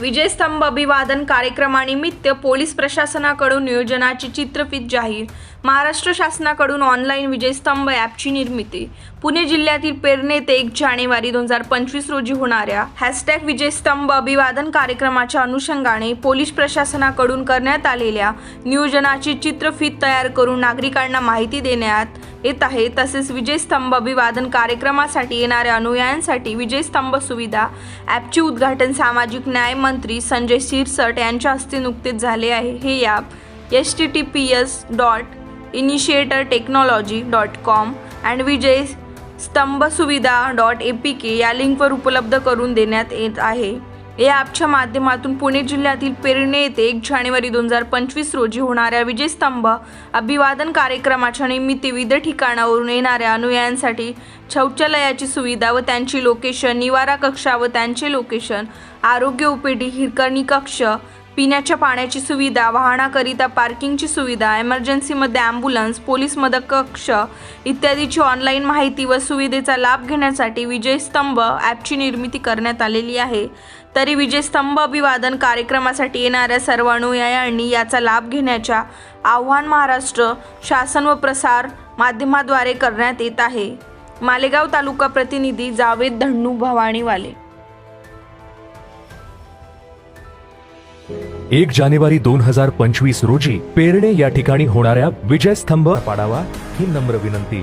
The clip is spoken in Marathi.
विजयस्तंभ अभिवादन कार्यक्रमानिमित्त पोलीस प्रशासनाकडून नियोजनाची चित्रफित जाहीर महाराष्ट्र शासनाकडून ऑनलाईन विजयस्तंभ ॲपची निर्मिती. पुणे जिल्ह्यातील पेरणे ते एक जानेवारी दोन हजार पंचवीस रोजी होणाऱ्या हॅशटॅग विजयस्तंभ अभिवादन कार्यक्रमाच्या अनुषंगाने पोलीस प्रशासनाकडून करण्यात आलेल्या नियोजनाची चित्रफीत तयार करून नागरिकांना माहिती देण्यात येत आहे. तसेच विजयस्तंभ अभिवादन कार्यक्रमासाठी येणाऱ्या अनुयायांसाठी विजयस्तंभ सुविधा ॲपचे उद्घाटन सामाजिक न्याय मंत्री संजय शिरसट यांच्या हस्ते नुकतेच झाले आहे. हे app H T T P S dot initiator technology dot com and Vijay Stambh Suvidha dot A P के या लिंकवर उपलब्ध करून देण्यात येत आहे. या ॲपच्या माध्यमातून पुणे जिल्ह्यातील पेरणे येथे एक जानेवारी दोन हजार पंचवीस रोजी होणाऱ्या विजयस्तंभ अभिवादन कार्यक्रमाच्या निमित्त विविध ठिकाणावरून येणाऱ्या अनुयायांसाठी शौचालयाची सुविधा व त्यांची लोकेशन निवारा कक्षा व त्यांचे लोकेशन आरोग्य ओपीडी हिरकणी कक्ष पिण्याच्या पाण्याची सुविधा वाहनाकरिता पार्किंगची सुविधा एमर्जन्सीमध्ये ॲम्ब्युलन्स पोलीस मदत कक्ष इत्यादीची ऑनलाईन माहिती व सुविधेचा लाभ घेण्यासाठी विजयस्तंभ ॲपची निर्मिती करण्यात आलेली आहे. तरी विजयस्तंभ अभिवादन कार्यक्रमासाठी येणाऱ्या सर्व अनुयायांनी याचा लाभ घेण्याच्या आव्हान महाराष्ट्र शासन व प्रसार माध्यमाद्वारे करण्यात येत आहे. मालेगाव तालुका प्रतिनिधी जावेद धन्नू भवानीवाले. एक जानेवारी दोन हजार पंचवीस रोजी पेरणे या ठिकाणी होणाऱ्या विजयस्तंभ पाडावा ही नम्र विनंती.